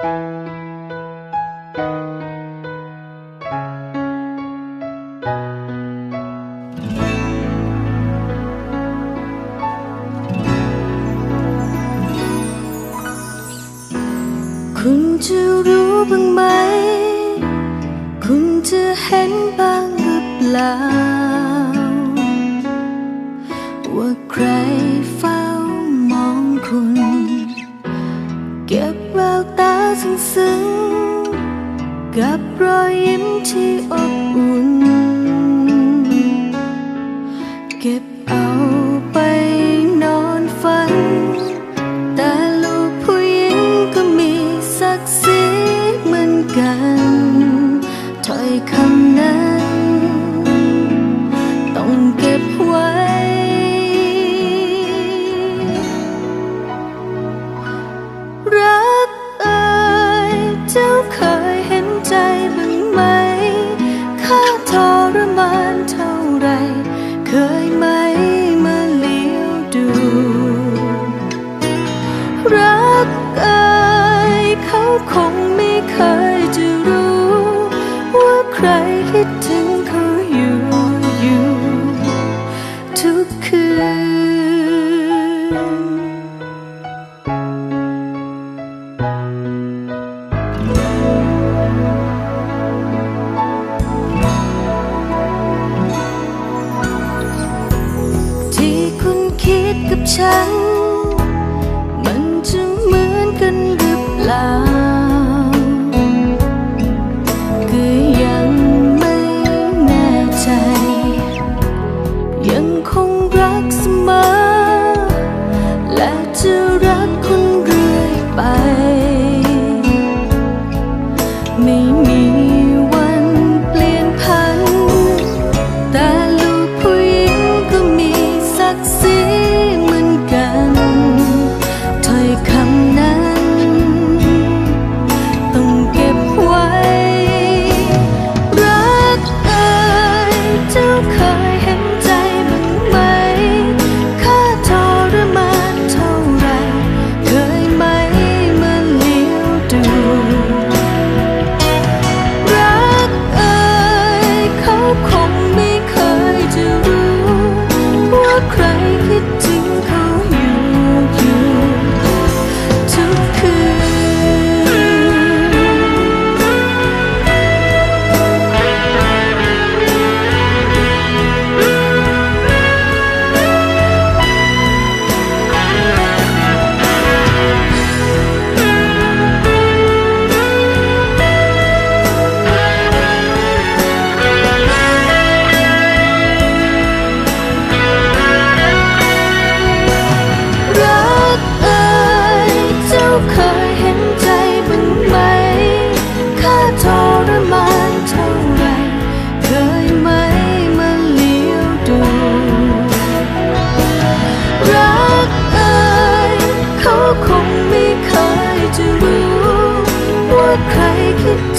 คุณจะรู้บ้างไหม คุณจะเห็นบ้างหรือเปล่า ว่าใครเฝ้ามองคุณ เก็บ ซึ้งซึ้งกับรอยยิ้มที่อบอุ่น เก็บ 就可沉 ใครคิด ว่าใครคิด